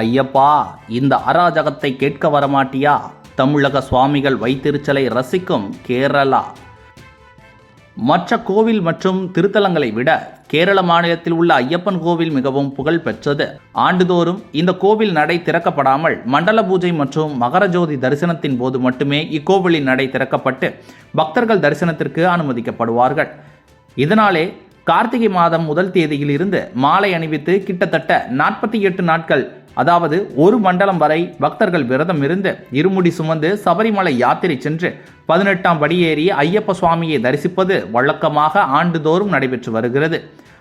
ஐயப்பா இந்த அராஜகத்தை கேட்க வரமாட்டியா? தமிழக சுவாமிகள் வைத்திருச்சலை ரசிக்கும் கேரளா. மற்ற கோவில் மற்றும் திருத்தலங்களை விட கேரள மாநிலத்தில் உள்ள ஐயப்பன் கோவில் மிகவும் புகழ் பெற்றது. ஆண்டுதோறும் இந்த கோவில் நடை திறக்கப்படாமல் மண்டல பூஜை மற்றும் மகர ஜோதி தரிசனத்தின் போது மட்டுமே இக்கோவிலின் நடை திறக்கப்பட்டு பக்தர்கள் தரிசனத்திற்கு அனுமதிக்கப்படுவார்கள். இதனாலே கார்த்திகை மாதம் முதல் தேதியில் இருந்து மாலை அணிவித்து கிட்டத்தட்ட நாற்பத்தி எட்டு நாட்கள் அதாவது ஒரு மண்டலம் வரை பக்தர்கள் விரதம் இருந்து இருமுடி சுமந்து சபரிமலை யாத்திரை சென்று பதினெட்டாம் படியேறி ஐயப்ப சுவாமியை தரிசிப்பது வழக்கமாக ஆண்டுதோறும் நடைபெற்று வருகிறது.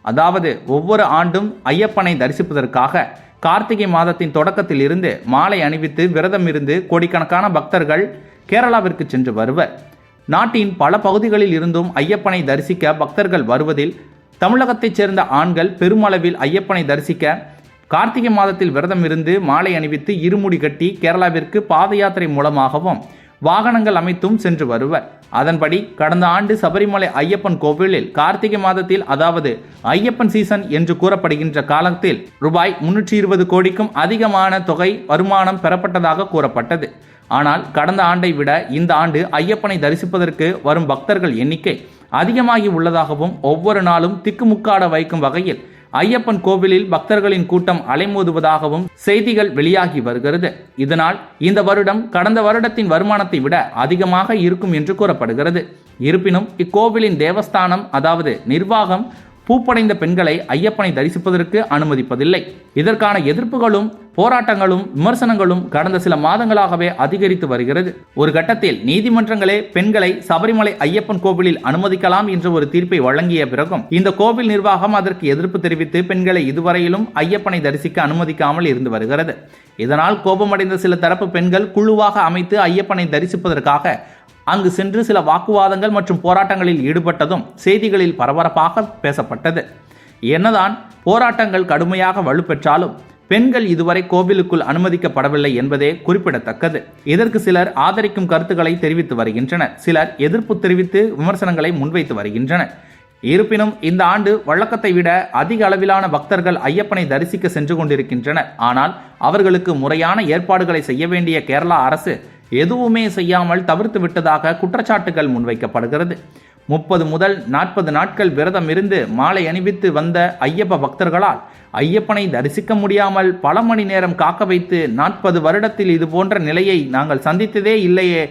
அதாவது ஒவ்வொரு ஆண்டும் ஐயப்பனை தரிசிப்பதற்காக கார்த்திகை மாதத்தின் தொடக்கத்தில் இருந்து மாலை அணிவித்து விரதம் இருந்து கோடிக்கணக்கான பக்தர்கள் கேரளாவிற்கு சென்று வருவர். நாட்டின் பல பகுதிகளில் இருந்தும் ஐயப்பனை தரிசிக்க பக்தர்கள் வருவதில் தமிழகத்தைச் சேர்ந்த ஆண்கள் பெருமளவில் ஐயப்பனை தரிசிக்க கார்த்திகை மாதத்தில் விரதம் இருந்து மாலை அணிவித்து இருமுடி கட்டி கேரளாவிற்கு பாத யாத்திரை மூலமாகவும் வாகனங்கள் அமைத்தும் சென்று வருவர். அதன்படி கடந்த ஆண்டு சபரிமலை ஐயப்பன் கோவிலில் கார்த்திகை மாதத்தில் அதாவது ஐயப்பன் சீசன் என்று கூறப்படுகின்ற காலத்தில் ரூபாய் முன்னூற்றி இருபது கோடிக்கும் அதிகமான தொகை வருமானம் பெறப்பட்டதாக கூறப்பட்டது. ஆனால் கடந்த ஆண்டை விட இந்த ஆண்டு ஐயப்பனை தரிசிப்பதற்கு வரும் பக்தர்கள் எண்ணிக்கை அதிகமாகி உள்ளதாகவும் ஒவ்வொரு நாளும் திக்குமுக்காட வைக்கும் வகையில் ஐயப்பன் கோவிலில் பக்தர்களின் கூட்டம் அலைமோதுவதாகவும் செய்திகள் வெளியாகி வருகிறது. இதனால் இந்த வருடம் கடந்த வருடத்தின் வருமானத்தை விட அதிகமாக இருக்கும் என்று கூறப்படுகிறது. இருப்பினும் இக்கோவிலின் தேவஸ்தானம் அதாவது நிர்வாகம் பூப்படைந்த பெண்களை ஐயப்பனை தரிசிப்பதற்கு அனுமதிப்பதில்லை. இதற்கான எதிர்ப்புகளும் போராட்டங்களும் விமர்சனங்களும் கடந்த சில மாதங்களாகவே அதிகரித்து வருகிறது. ஒரு கட்டத்தில் நீதிமன்றங்களே பெண்களை சபரிமலை ஐயப்பன் கோவிலில் அனுமதிக்கலாம் என்ற ஒரு தீர்ப்பை வழங்கிய பிறகும் இந்த கோவில் நிர்வாகம் அதற்கு எதிர்ப்பு தெரிவித்து பெண்களை இதுவரையிலும் ஐயப்பனை தரிசிக்க அனுமதிக்காமல் இருந்து வருகிறது. இதனால் கோபமடைந்த சில தரப்பு பெண்கள் குழுவாக அமைத்து ஐயப்பனை தரிசிப்பதற்காக அங்கு சென்று சில வாக்குவாதங்கள் மற்றும் போராட்டங்களில் ஈடுபட்டதும் செய்திகளில் பரபரப்பாக பேசப்பட்டது. என்னதான் போராட்டங்கள் கடுமையாக வலுப்பெற்றாலும் பெண்கள் இதுவரை கோவிலுக்குள் அனுமதிக்கப்படவில்லை என்பதே குறிப்பிடத்தக்கது. இதற்கு சிலர் ஆதரிக்கும் கருத்துக்களை தெரிவித்து வருகின்றனர். சிலர் எதிர்ப்பு தெரிவித்து விமர்சனங்களை முன்வைத்து வருகின்றனர். இருப்பினும் இந்த ஆண்டு வழக்கத்தை விட அதிக அளவிலான பக்தர்கள் ஐயப்பனை தரிசிக்க சென்று கொண்டிருக்கின்றனர். ஆனால் அவர்களுக்கு முறையான ஏற்பாடுகளை செய்ய வேண்டிய கேரளா அரசு எதுவுமே செய்யாமல் தவிர்த்து விட்டதாக குற்றச்சாட்டுகள் முன்வைக்கப்படுகிறது. முப்பது முதல் நாற்பது நாட்கள் விரதம் இருந்து மாலை அணிவித்து வந்த ஐயப்ப பக்தர்களால் ஐயப்பனை தரிசிக்க முடியாமல் பல மணி நேரம் காக்க வைத்து நாற்பது வருடத்தில் இது போன்ற நிலையை நாங்கள் சந்தித்ததே இல்லையே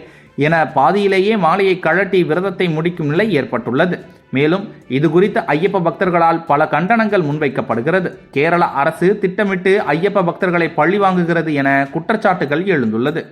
என பாதியிலேயே மாலையை கழட்டி விரதத்தை முடிக்கும் நிலை ஏற்பட்டுள்ளது. மேலும் இது குறித்த ஐயப்ப பக்தர்களால் பல கண்டனங்கள் முன்வைக்கப்படுகிறது. கேரள அரசு திட்டமிட்டு ஐயப்ப பக்தர்களை பழி வாங்குகிறது என குற்றச்சாட்டுகள் எழுந்துள்ளது.